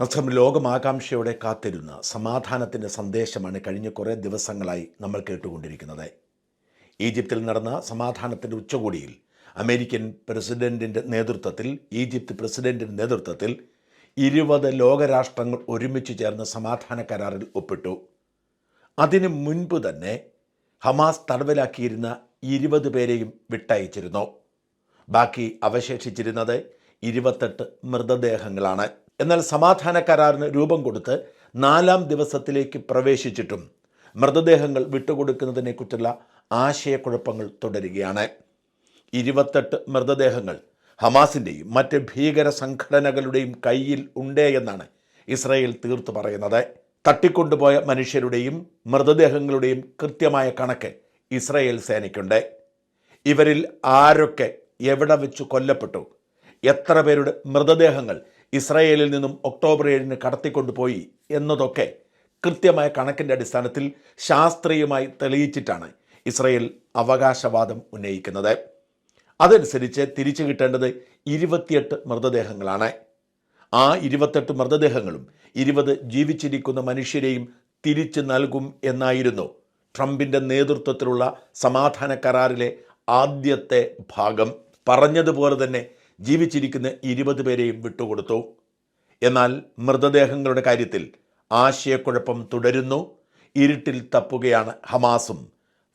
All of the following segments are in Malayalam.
നസ്രം ലോകമാകാംക്ഷയോടെ കാത്തിരുന്ന സമാധാനത്തിന്റെ സന്ദേശമാണ് കഴിഞ്ഞ കുറേ ദിവസങ്ങളായി നമ്മൾ കേട്ടുകൊണ്ടിരിക്കുന്നത്. ഈജിപ്തിൽ നടന്ന സമാധാനത്തിന്റെ ഉച്ചകോടിയിൽ അമേരിക്കൻ പ്രസിഡന്റിന്റെ നേതൃത്വത്തിൽ ഈജിപ്ത് പ്രസിഡന്റിന്റെ നേതൃത്വത്തിൽ ഇരുപത് ലോകരാഷ്ട്രങ്ങൾ ഒരുമിച്ച് ചേർന്ന് സമാധാന കരാറിൽ ഒപ്പിട്ടു. അതിനു മുൻപ് തന്നെ ഹമാസ് തടവിലാക്കിയിരുന്ന ഇരുപത് പേരെയും വിട്ടയച്ചിരുന്നു. ബാക്കി അവശേഷിച്ചിരുന്നത് ഇരുപത്തെട്ട് മൃതദേഹങ്ങളാണ്. എന്നാൽ സമാധാന കരാറിന് രൂപം കൊടുത്ത് നാലാം ദിവസത്തിലേക്ക് പ്രവേശിച്ചിട്ടും മൃതദേഹങ്ങൾ വിട്ടുകൊടുക്കുന്നതിനെക്കുറിച്ചുള്ള ആശയക്കുഴപ്പങ്ങൾ തുടരുകയാണ്. ഇരുപത്തെട്ട് മൃതദേഹങ്ങൾ ഹമാസിന്റെയും മറ്റ് ഭീകര സംഘടനകളുടെയും കയ്യിൽ ഉണ്ടേ എന്നാണ് ഇസ്രായേൽ തീർത്തു പറയുന്നത്. തട്ടിക്കൊണ്ടുപോയ മനുഷ്യരുടെയും മൃതദേഹങ്ങളുടെയും കൃത്യമായ കണക്ക് ഇസ്രായേൽ സേനയ്ക്കുണ്ട്. ഇവരിൽ ആരൊക്കെ എവിടെ വെച്ച് കൊല്ലപ്പെട്ടു? എത്ര പേരുടെ മൃതദേഹങ്ങൾ ഇസ്രായേലിൽ നിന്നും ഒക്ടോബർ ഏഴിന് കടത്തിക്കൊണ്ടുപോയി എന്നതൊക്കെ കൃത്യമായ കണക്കിന്റെ അടിസ്ഥാനത്തിൽ ശാസ്ത്രീയമായി തെളിയിച്ചിട്ടാണ് ഇസ്രയേൽ അവകാശവാദം ഉന്നയിക്കുന്നത്. അതനുസരിച്ച് തിരിച്ചു കിട്ടേണ്ടത് ഇരുപത്തിയെട്ട് മൃതദേഹങ്ങളാണ്. ആ ഇരുപത്തെട്ട് മൃതദേഹങ്ങളും ഇരുപത് ജീവിച്ചിരിക്കുന്ന മനുഷ്യരെയും തിരിച്ചു നൽകും എന്നായിരുന്നു ട്രംപിന്റെ നേതൃത്വത്തിലുള്ള സമാധാന കരാറിലെ ആദ്യത്തെ ഭാഗം. പറഞ്ഞതുപോലെ തന്നെ ജീവിച്ചിരിക്കുന്ന ഇരുപത് പേരെയും വിട്ടുകൊടുത്തു. എന്നാൽ മൃതദേഹങ്ങളുടെ കാര്യത്തിൽ ആശയക്കുഴപ്പം തുടരുന്നു. ഇരുട്ടിൽ തപ്പുകയാണ് ഹമാസും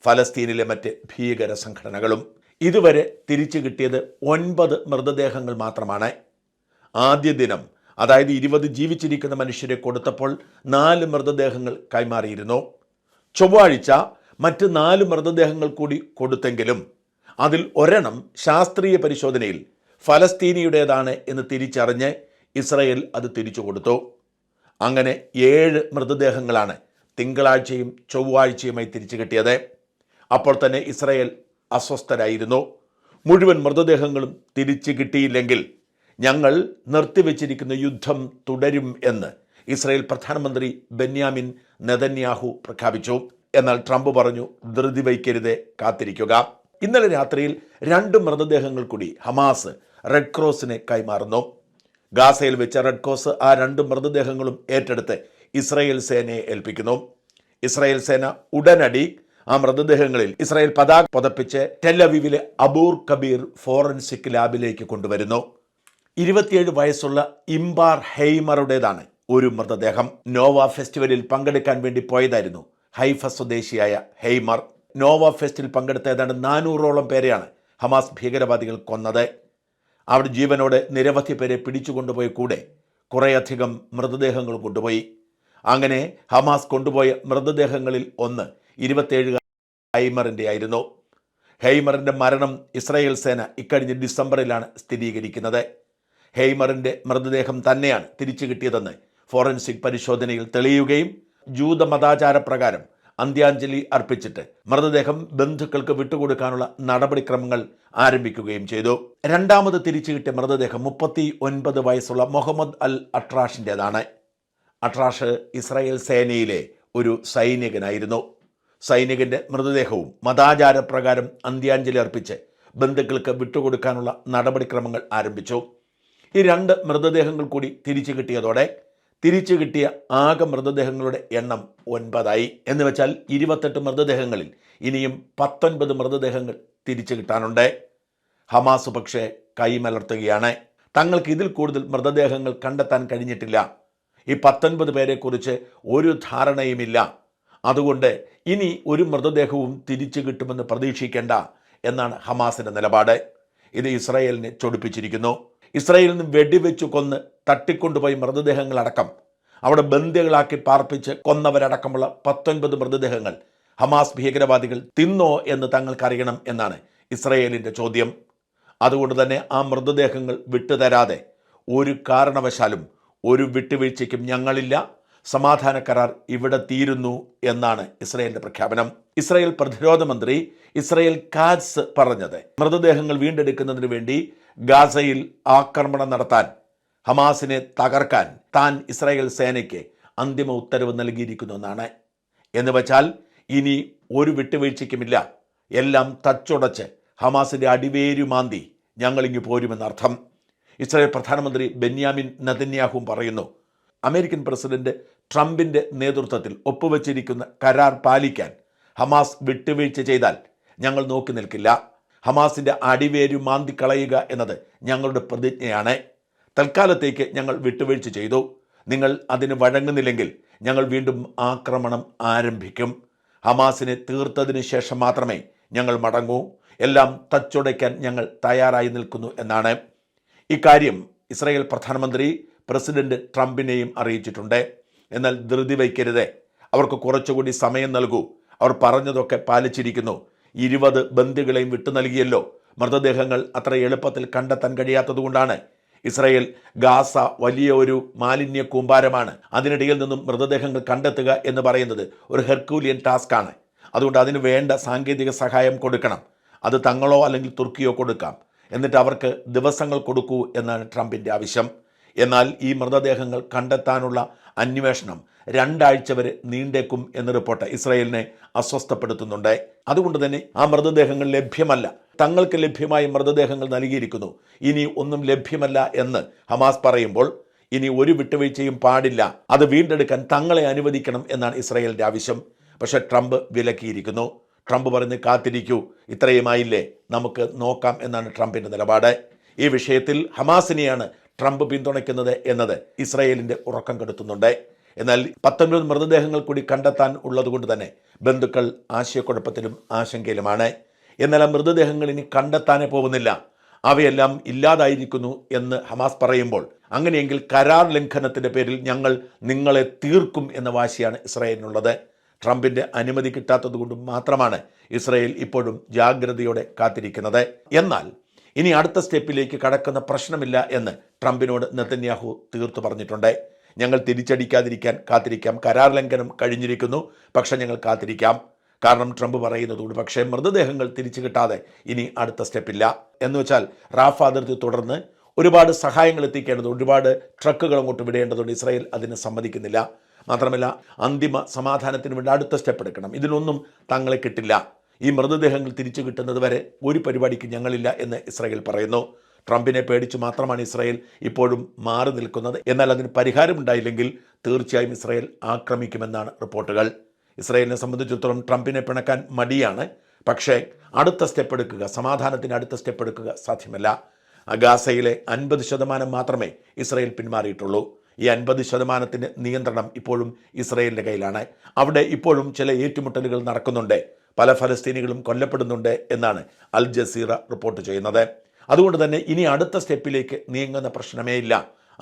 ഫലസ്തീനിലെ മറ്റ് ഭീകര സംഘടനകളും. ഇതുവരെ തിരിച്ചു കിട്ടിയത് ഒൻപത് മൃതദേഹങ്ങൾ മാത്രമാണ്. ആദ്യ ദിനം അതായത് ഇരുപത് ജീവിച്ചിരിക്കുന്ന മനുഷ്യരെ കൊടുത്തപ്പോൾ നാല് മൃതദേഹങ്ങൾ കൈമാറിയിരുന്നു. ചൊവ്വാഴ്ച മറ്റ് നാല് മൃതദേഹങ്ങൾ കൂടി കൊടുത്തെങ്കിലും അതിൽ ഒരെണ്ണം ശാസ്ത്രീയ പരിശോധനയിൽ ഫലസ്തീനിയുടേതാണ് എന്ന് തിരിച്ചറിഞ്ഞ് ഇസ്രയേൽ അത് തിരിച്ചു കൊടുത്തു. അങ്ങനെ ഏഴ് മൃതദേഹങ്ങളാണ് തിങ്കളാഴ്ചയും ചൊവ്വാഴ്ചയുമായി തിരിച്ചു കിട്ടിയത്. അപ്പോൾ തന്നെ ഇസ്രയേൽ അസ്വസ്ഥരായിരുന്നു. മുഴുവൻ മൃതദേഹങ്ങളും തിരിച്ചു കിട്ടിയില്ലെങ്കിൽ ഞങ്ങൾ നിർത്തിവെച്ചിരിക്കുന്ന യുദ്ധം തുടരും എന്ന് ഇസ്രായേൽ പ്രധാനമന്ത്രി ബെന്യാമിൻ നെതന്യാഹു പ്രഖ്യാപിച്ചു. എന്നാൽ ട്രംപ് പറഞ്ഞു ധൃതി വയ്ക്കരുതേ കാത്തിരിക്കുക. ഇന്നലെ രാത്രിയിൽ രണ്ട് മൃതദേഹങ്ങൾ കൂടി ഹമാസ് റെഡ് ക്രോസിന് കൈമാറുന്നു. ഗാസയിൽ വെച്ച റെഡ് ക്രോസ് ആ രണ്ട് മൃതദേഹങ്ങളും ഏറ്റെടുത്ത് ഇസ്രയേൽ സേനയെ ഏൽപ്പിക്കുന്നു. ഇസ്രയേൽ സേന ഉടനടി ആ മൃതദേഹങ്ങളിൽ ഇസ്രായേൽ പതാക പുതപ്പിച്ച് ടെല്ലവിവിലെ അബൂർ കബീർ ഫോറൻസിക് ലാബിലേക്ക് കൊണ്ടുവരുന്നു. ഇരുപത്തിയേഴ് വയസ്സുള്ള ഇംബാർ ഹെയ്മറുടേതാണ് ഒരു മൃതദേഹം. നോവ ഫെസ്റ്റിവലിൽ പങ്കെടുക്കാൻ വേണ്ടി പോയതായിരുന്നു ഹൈഫ സ്വദേശിയായ ഹെയ്മർ നോവ ഫെസ്റ്റിൽ പങ്കെടുത്ത ഏതാണ്ട് നാനൂറോളം പേരെയാണ് ഹമാസ് ഭീകരവാദികൾ കൊന്നത്. അവിടെ ജീവനോടെ നിരവധി പേരെ പിടിച്ചുകൊണ്ടുപോയ കൂടെ. കുറേയധികം മൃതദേഹങ്ങൾ കൊണ്ടുപോയി. അങ്ങനെ ഹമാസ് കൊണ്ടുപോയ മൃതദേഹങ്ങളിൽ ഒന്ന് ഇരുപത്തേഴ് ഹൈമറിന്റെ ആയിരുന്നു. ഹെയ്മറിന്റെ മരണം ഇസ്രായേൽ സേന ഇക്കഴിഞ്ഞ ഡിസംബറിലാണ് സ്ഥിരീകരിക്കുന്നത്. ഹെയ്മറിന്റെ മൃതദേഹം തന്നെയാണ് തിരിച്ചു കിട്ടിയതെന്ന് ഫോറൻസിക് പരിശോധനയിൽ തെളിയുകയും ജൂത മതാചാരപ്രകാരം അന്ത്യാഞ്ജലി അർപ്പിച്ചിട്ട് മൃതദേഹം ബന്ധുക്കൾക്ക് വിട്ടുകൊടുക്കാനുള്ള നടപടിക്രമങ്ങൾ ആരംഭിക്കുകയും ചെയ്തു. രണ്ടാമത് തിരിച്ചു കിട്ടിയ മൃതദേഹം മുപ്പത്തി ഒൻപത് വയസ്സുള്ള മുഹമ്മദ് അൽ അട്രാഷിന്റെതാണ് അട്രാഷ് ഇസ്രായേൽ സേനയിലെ ഒരു സൈനികനായിരുന്നു. സൈനികന്റെ മൃതദേഹവും മതാചാരപ്രകാരം അന്ത്യാഞ്ജലി അർപ്പിച്ച് ബന്ധുക്കൾക്ക് വിട്ടുകൊടുക്കാനുള്ള നടപടിക്രമങ്ങൾ ആരംഭിച്ചു. ഈ രണ്ട് മൃതദേഹങ്ങൾ കൂടി തിരിച്ചു കിട്ടിയതോടെ തിരിച്ചു കിട്ടിയ ആകെ മൃതദേഹങ്ങളുടെ എണ്ണം ഒൻപതായി. എന്ന് വെച്ചാൽ ഇരുപത്തെട്ട് മൃതദേഹങ്ങളിൽ ഇനിയും പത്തൊൻപത് മൃതദേഹങ്ങൾ തിരിച്ചു കിട്ടാനുണ്ട്. ഹമാസ് പക്ഷേ കൈമലർത്തുകയാണ്. തങ്ങൾക്ക് ഇതിൽ കൂടുതൽ മൃതദേഹങ്ങൾ കണ്ടെത്താൻ കഴിഞ്ഞിട്ടില്ല. ഈ പത്തൊൻപത് പേരെക്കുറിച്ച് ഒരു ധാരണയുമില്ല. അതുകൊണ്ട് ഇനി ഒരു മൃതദേഹവും തിരിച്ചു കിട്ടുമെന്ന് പ്രതീക്ഷിക്കേണ്ട എന്നാണ് ഹമാസിന്റെ നിലപാട്. ഇത് ഇസ്രായേലിനെ ചൊടിപ്പിച്ചിരിക്കുന്നു. ഇസ്രായേലിൽ നിന്ന് വെടിവെച്ചു കൊന്ന് തട്ടിക്കൊണ്ടുപോയി മൃതദേഹങ്ങളടക്കം. അവിടെ ബന്ദികളാക്കി പാർപ്പിച്ച് കൊന്നവരടക്കമുള്ള പത്തൊൻപത് മൃതദേഹങ്ങൾ ഹമാസ് ഭീകരവാദികൾ തിന്നോ എന്ന് തങ്ങൾക്കറിയണം എന്നാണ് ഇസ്രയേലിന്റെ ചോദ്യം. അതുകൊണ്ട് തന്നെ ആ മൃതദേഹങ്ങൾ വിട്ടുതരാതെ ഒരു കാരണവശാലും ഒരു വിട്ടുവീഴ്ചയ്ക്കും ഞങ്ങളില്ല. സമാധാന കരാർ ഇവിടെ തീരുന്നു എന്നാണ് ഇസ്രായേലിന്റെ പ്രഖ്യാപനം. ഇസ്രയേൽ പ്രതിരോധ മന്ത്രി ഇസ്രയേൽ കാറ്റ്സ് പറഞ്ഞത്. മൃതദേഹങ്ങൾ വീണ്ടെടുക്കുന്നതിന് വേണ്ടി ഗാസയിൽ ആക്രമണം നടത്താൻ ഹമാസിനെ തകർക്കാൻ താൻ ഇസ്രായേൽ സേനയ്ക്ക് അന്തിമ ഉത്തരവ് നൽകിയിരിക്കുന്നു എന്നാണ്. എന്ന് വച്ചാൽ ഇനി ഒരു വിട്ടുവീഴ്ചയ്ക്കുമില്ല. എല്ലാം തച്ചുടച്ച് ഹമാസിന്റെ അടിവേരുമാന്തി ഞങ്ങളിങ്ങ് പോരുമെന്നർത്ഥം. ഇസ്രായേൽ പ്രധാനമന്ത്രി ബെന്യാമിൻ നദന്യാഹും പറയുന്നു അമേരിക്കൻ പ്രസിഡന്റ് ട്രംപിന്റെ നേതൃത്വത്തിൽ ഒപ്പുവച്ചിരിക്കുന്ന കരാർ പാലിക്കാൻ ഹമാസ് വിട്ടുവീഴ്ച ചെയ്താൽ ഞങ്ങൾ നോക്കി നിൽക്കില്ല. ഹമാസിന്റെ അടിവേരു മാന്തിക്കളയുക എന്നത് ഞങ്ങളുടെ പ്രതിജ്ഞയാണ്. തൽക്കാലത്തേക്ക് ഞങ്ങൾ വിട്ടുവീഴ്ച ചെയ്തു. നിങ്ങൾ അതിന് വഴങ്ങുന്നില്ലെങ്കിൽ ഞങ്ങൾ വീണ്ടും ആക്രമണം ആരംഭിക്കും. ഹമാസിനെ തീർത്തതിന് ശേഷം മാത്രമേ ഞങ്ങൾ മടങ്ങൂ. എല്ലാം തച്ചുടയ്ക്കാൻ ഞങ്ങൾ തയ്യാറായി നിൽക്കുന്നു എന്നാണ്. ഇക്കാര്യം ഇസ്രായേൽ പ്രധാനമന്ത്രി പ്രസിഡന്റ് ട്രംപിനെയും അറിയിച്ചിട്ടുണ്ട്. എന്നാൽ ധൃതി വയ്ക്കരുത്. അവർക്ക് കുറച്ചുകൂടി സമയം നൽകൂ. അവർ പറഞ്ഞതൊക്കെ പാലിച്ചിരിക്കുന്നു. ഇരുപത് ബന്ദികളെയും വിട്ടു നൽകിയല്ലോ. മൃതദേഹങ്ങൾ അത്ര എളുപ്പത്തിൽ കണ്ടെത്താൻ കഴിയാത്തതുകൊണ്ടാണ് ഇസ്രായേൽ ഗാസ വലിയ ഒരു മാലിന്യ കൂമ്പാരമാണ്. അതിനിടയിൽ നിന്നും മൃതദേഹങ്ങൾ കണ്ടെത്തുക എന്ന് പറയുന്നത് ഒരു ഹെർക്കൂലിയൻ ടാസ്ക്കാണ്. അതുകൊണ്ട് അതിന് വേണ്ട സാങ്കേതിക സഹായം കൊടുക്കണം. അത് തങ്ങളോ അല്ലെങ്കിൽ തുർക്കിയോ കൊടുക്കാം. എന്നിട്ട് അവർക്ക് ദിവസങ്ങൾ കൊടുക്കൂ എന്നാണ് ട്രംപിന്റെ ആവശ്യം. എന്നാൽ ഈ മൃതദേഹങ്ങൾ കണ്ടെത്താനുള്ള അന്വേഷണം രണ്ടാഴ്ച വരെ നീണ്ടേക്കും എന്ന റിപ്പോർട്ട് ഇസ്രയേലിനെ അസ്വസ്ഥപ്പെടുത്തുന്നുണ്ട്. അതുകൊണ്ട് തന്നെ ആ മൃതദേഹങ്ങൾ ലഭ്യമല്ല. തങ്ങൾക്ക് ലഭ്യമായ മൃതദേഹങ്ങൾ നൽകിയിരിക്കുന്നു. ഇനി ഒന്നും ലഭ്യമല്ല എന്ന് ഹമാസ് പറയുമ്പോൾ ഇനി ഒരു വിട്ടുവീഴ്ചയും പാടില്ല. അത് വീണ്ടെടുക്കാൻ തങ്ങളെ അനുവദിക്കണം എന്നാണ് ഇസ്രായേലിന്റെ ആവശ്യം. പക്ഷേ ട്രംപ് വിലക്കിയിരിക്കുന്നു. ട്രംപ് പറഞ്ഞ് കാത്തിരിക്കൂ. ഇത്രയുമായില്ലേ? നമുക്ക് നോക്കാം എന്നാണ് ട്രംപിന്റെ നിലപാട്. ഈ വിഷയത്തിൽ ഹമാസിനെയാണ് ട്രംപ് പിന്തുണയ്ക്കുന്നത് എന്നത് ഇസ്രായേലിന്റെ ഉറക്കം കെടുത്തുന്നുണ്ട്. എന്നാൽ പത്തൊൻപത് മൃതദേഹങ്ങൾ കൂടി കണ്ടെത്താൻ ഉള്ളതുകൊണ്ട് തന്നെ ബന്ധുക്കൾ ആശയക്കുഴപ്പത്തിലും ആശങ്കയിലുമാണ്. എന്നാൽ ആ മൃതദേഹങ്ങൾ ഇനി കണ്ടെത്താനേ പോകുന്നില്ല. അവയെല്ലാം ഇല്ലാതായിരിക്കുന്നു എന്ന് ഹമാസ് പറയുമ്പോൾ അങ്ങനെയെങ്കിൽ കരാർ ലംഘനത്തിന്റെ പേരിൽ ഞങ്ങൾ നിങ്ങളെ തീർക്കും എന്ന വാശിയാണ് ഇസ്രായേലിനുള്ളത്. ട്രംപിന്റെ അനുമതി കിട്ടാത്തത് മാത്രമാണ് ഇസ്രായേൽ ഇപ്പോഴും ജാഗ്രതയോടെ കാത്തിരിക്കുന്നത്. എന്നാൽ ഇനി അടുത്ത സ്റ്റെപ്പിലേക്ക് കടക്കുന്ന പ്രശ്നമില്ല എന്ന് ട്രംപിനോട് നെതന്യാഹു തീർത്തു പറഞ്ഞിട്ടുണ്ട്. ഞങ്ങൾ തിരിച്ചടിക്കാതിരിക്കാൻ കാത്തിരിക്കാം. കരാർ ലംഘനം കഴിഞ്ഞിരിക്കുന്നു. പക്ഷെ ഞങ്ങൾ കാത്തിരിക്കാം. കാരണം ട്രംപ് പറയുന്നതുകൊണ്ട് പക്ഷേ മൃതദേഹങ്ങൾ തിരിച്ചു കിട്ടാതെ ഇനി അടുത്ത സ്റ്റെപ്പില്ല. എന്ന് വെച്ചാൽ റാഫ് അതിർത്തി തുടർന്ന് ഒരുപാട് സഹായങ്ങൾ എത്തിക്കേണ്ടത് ഒരുപാട് ട്രക്കുകൾ അങ്ങോട്ട് വിടേണ്ടതുണ്ട്. ഇസ്രായേൽ അതിന് സമ്മതിക്കുന്നില്ല. മാത്രമല്ല അന്തിമ സമാധാനത്തിന് വേണ്ടി അടുത്ത സ്റ്റെപ്പ് എടുക്കണം. ഇതിനൊന്നും തങ്ങളെ കിട്ടില്ല. ഈ മൃതദേഹങ്ങൾ തിരിച്ചു കിട്ടുന്നത് വരെ ഒരു പരിപാടിക്ക് ഞങ്ങളില്ല എന്ന് ഇസ്രായേൽ പറയുന്നു. ട്രംപിനെ പേടിച്ച് മാത്രമാണ് ഇസ്രായേൽ ഇപ്പോഴും മാറി നിൽക്കുന്നത്. എന്നാൽ അതിന് പരിഹാരമുണ്ടായില്ലെങ്കിൽ തീർച്ചയായും ഇസ്രായേൽ ആക്രമിക്കുമെന്നാണ് റിപ്പോർട്ടുകൾ. ഇസ്രായേലിനെ സംബന്ധിച്ചിടത്തോളം ട്രംപിനെ പിണക്കാൻ മടിയാണ്. പക്ഷേ അടുത്ത സ്റ്റെപ്പ് എടുക്കുക സമാധാനത്തിന് അടുത്ത സ്റ്റെപ്പ് എടുക്കുക സാധ്യമല്ല. ഗാസയിലെ അൻപത് ശതമാനം മാത്രമേ ഇസ്രായേൽ പിന്മാറിയിട്ടുള്ളൂ. ഈ അൻപത് ശതമാനത്തിന് നിയന്ത്രണം ഇപ്പോഴും ഇസ്രയേലിന്റെ കയ്യിലാണ്. അവിടെ ഇപ്പോഴും ചില ഏറ്റുമുട്ടലുകൾ നടക്കുന്നുണ്ട്. പല ഫലസ്തീനികളും കൊല്ലപ്പെടുന്നുണ്ട് എന്നാണ് അൽ ജസീറ റിപ്പോർട്ട് ചെയ്യുന്നത്. അതുകൊണ്ട് തന്നെ ഇനി അടുത്ത സ്റ്റെപ്പിലേക്ക് നീങ്ങുന്ന പ്രശ്നമേ ഇല്ല.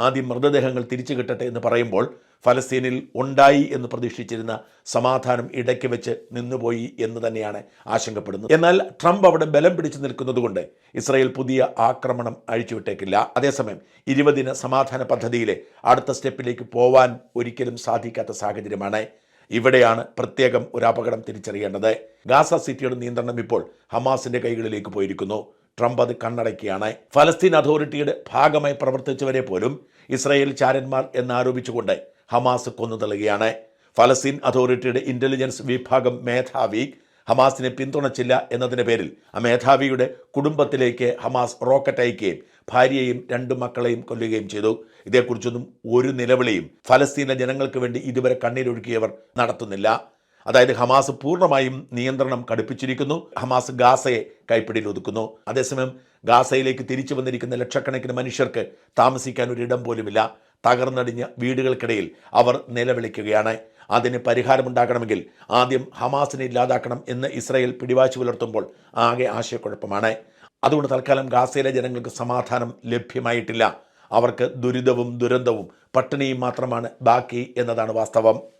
ആദ്യം മൃതദേഹങ്ങൾ തിരിച്ചു കിട്ടട്ടെ എന്ന് പറയുമ്പോൾ ഫലസ്തീനിൽ ഉണ്ടായി എന്ന് പ്രതീക്ഷിച്ചിരുന്ന സമാധാനം ഇടയ്ക്ക് വെച്ച് നിന്നുപോയി എന്ന് തന്നെയാണ് ആശങ്കപ്പെടുന്നത്. എന്നാൽ ട്രംപ് അവിടെ ബലം പിടിച്ചു നിൽക്കുന്നതുകൊണ്ട് ഇസ്രായേൽ പുതിയ ആക്രമണം അഴിച്ചുവിട്ടേക്കില്ല. അതേസമയം ഇരുപതിന സമാധാന പദ്ധതിയിലെ അടുത്ത സ്റ്റെപ്പിലേക്ക് പോവാൻ ഒരിക്കലും സാധിക്കാത്ത സാഹചര്യമാണ് ഇവിടെയാണ് പ്രത്യേകം ഒരു അപകടം തിരിച്ചറിയേണ്ടത്. ഗാസ സിറ്റിയുടെ നിയന്ത്രണം ഇപ്പോൾ ഹമാസിന്റെ കൈകളിലേക്ക് പോയിരിക്കുന്നു. ട്രംപ് അത് കണ്ണടക്കിയാണ് ഫലസ്തീൻ അതോറിറ്റിയുടെ ഭാഗമായി പ്രവർത്തിച്ചവരെ പോലും ഇസ്രായേൽ ചാരന്മാർ എന്നാരോപിച്ചുകൊണ്ട് ഹമാസ് കൊന്നു തള്ളുകയാണ് ഫലസ്തീൻ അതോറിറ്റിയുടെ ഇന്റലിജൻസ് വിഭാഗം മേധാവി ഹമാസിനെ പിന്തുണച്ചില്ല എന്നതിന്റെ പേരിൽ ആ മേധാവിയുടെ കുടുംബത്തിലേക്ക് ഹമാസ് റോക്കറ്റ് അയക്കുകയും ഭാര്യയെയും രണ്ട് മക്കളെയും കൊല്ലുകയും ചെയ്തു. ഇതേക്കുറിച്ചൊന്നും ഒരു നിലവിളിയും ഫലസ്തീനിലെ ജനങ്ങൾക്ക് വേണ്ടി ഇതുവരെ കണ്ണീരൊഴുക്കിയവർ നടത്തുന്നില്ല. അതായത് ഹമാസ് പൂർണമായും നിയന്ത്രണം കടുപ്പിച്ചിരിക്കുന്നു. ഹമാസ് ഗാസയെ കൈപ്പിടിയിൽ ഒതുക്കുന്നു. അതേസമയം ഗാസയിലേക്ക് തിരിച്ചു വന്നിരിക്കുന്ന ലക്ഷക്കണക്കിന് മനുഷ്യർക്ക് താമസിക്കാൻ ഒരിടം പോലുമില്ല. തകർന്നടിഞ്ഞ വീടുകൾക്കിടയിൽ അവർ നിലവിളിക്കുകയാണ്. അതിന് പരിഹാരമുണ്ടാക്കണമെങ്കിൽ ആദ്യം ഹമാസിനെ ഇല്ലാതാക്കണം എന്ന് ഇസ്രായേൽ പിടിവാശി പുലർത്തുമ്പോൾ ആകെ ആശയക്കുഴപ്പമാണ്. അതുകൊണ്ട് തൽക്കാലം ഗാസയിലെ ജനങ്ങൾക്ക് സമാധാനം ലഭ്യമായിട്ടില്ല. അവർക്ക് ദുരിതവും ദുരന്തവും പട്ടിണിയും മാത്രമാണ് ബാക്കി എന്നതാണ് വാസ്തവം.